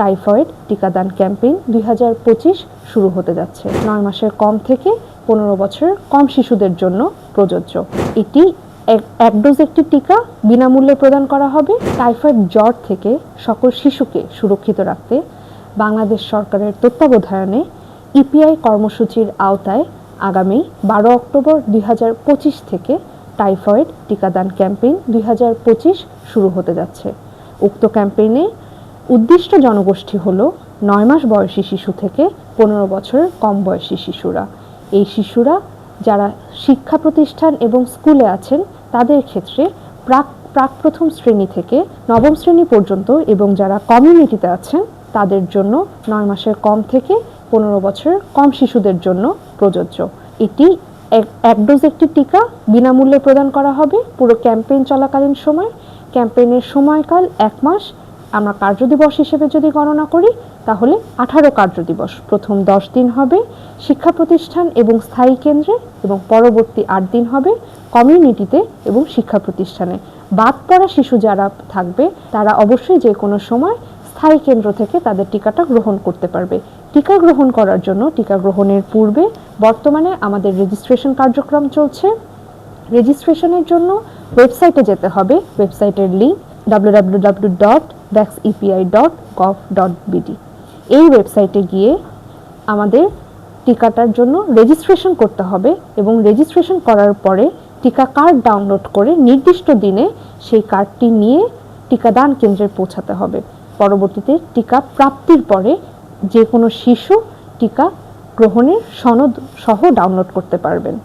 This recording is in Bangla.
টাইফয়েড টিকাদান ক্যাম্পেইন দুই হাজার পঁচিশ শুরু হতে যাচ্ছে। নয় মাসের কম থেকে পনেরো বছরের কম শিশুদের জন্য প্রযোজ্য। এটি এক- ডোজ একটি টিকা বিনামূল্যে প্রদান করা হবে। টাইফয়েড জ্বর থেকে সকল শিশুকে সুরক্ষিত রাখতে বাংলাদেশ সরকারের তত্ত্বাবধানে ইপিআই কর্মসূচির আওতায় আগামী বারো অক্টোবর দুই হাজার পঁচিশ থেকে টাইফয়েড টিকাদান ক্যাম্পেইন দুই হাজার পঁচিশ শুরু হতে যাচ্ছে। উক্ত ক্যাম্পেইনে উদ্দিষ্ট জনগোষ্ঠী হল নয় মাস বয়সী শিশু থেকে পনেরো বছরের কম বয়সী শিশুরা। এই শিশুরা যারা শিক্ষা প্রতিষ্ঠান এবং স্কুলে আছেন, তাদের ক্ষেত্রে প্রাক প্রাক প্রথম শ্রেণি থেকে নবম শ্রেণি পর্যন্ত এবং যারা কমিউনিটিতে আছেন, তাদের জন্য নয় মাসের কম থেকে পনেরো বছরের কম শিশুদের জন্য প্রযোজ্য। এটি এক- ডোজ একটি টিকা বিনামূল্যে প্রদান করা হবে। পুরো ক্যাম্পেইন চলাকালীন সময়। ক্যাম্পেইনের সময়কাল এক মাস। আমরা কার্যদিবস হিসেবে যদি গণনা করি, তাহলে আঠারো কার্যদিবস প্রথম দশ দিন হবে শিক্ষা প্রতিষ্ঠান এবং স্থায়ী কেন্দ্রে এবং পরবর্তী আট দিন হবে কমিউনিটিতে এবং শিক্ষা প্রতিষ্ঠানে। বাদ পড়া শিশু যারা থাকবে, তারা অবশ্যই যে কোনো সময় স্থায়ী কেন্দ্র থেকে তাদের টিকাটা গ্রহণ করতে পারবে। টিকা গ্রহণ করার জন্য টিকা গ্রহণের পূর্বে বর্তমানে আমাদের রেজিস্ট্রেশন কার্যক্রম চলছে। রেজিস্ট্রেশনের জন্য ওয়েবসাইটে যেতে হবে। ওয়েবসাইটের link W dot EPI dot gov dot BD এই ওয়েবসাইটে গিয়ে আমাদের টিকাটার জন্য রেজিস্ট্রেশন করতে হবে এবং রেজিস্ট্রেশন করার পরে টিকা কার্ড ডাউনলোড করে নির্দিষ্ট দিনে সেই কার্ডটি নিয়ে টিকাদান কেন্দ্রে পৌঁছাতে হবে। পরবর্তীতে টিকা প্রাপ্তির পরে যে কোনো শিশু টিকা গ্রহণের সনদ সহ ডাউনলোড করতে পারবেন।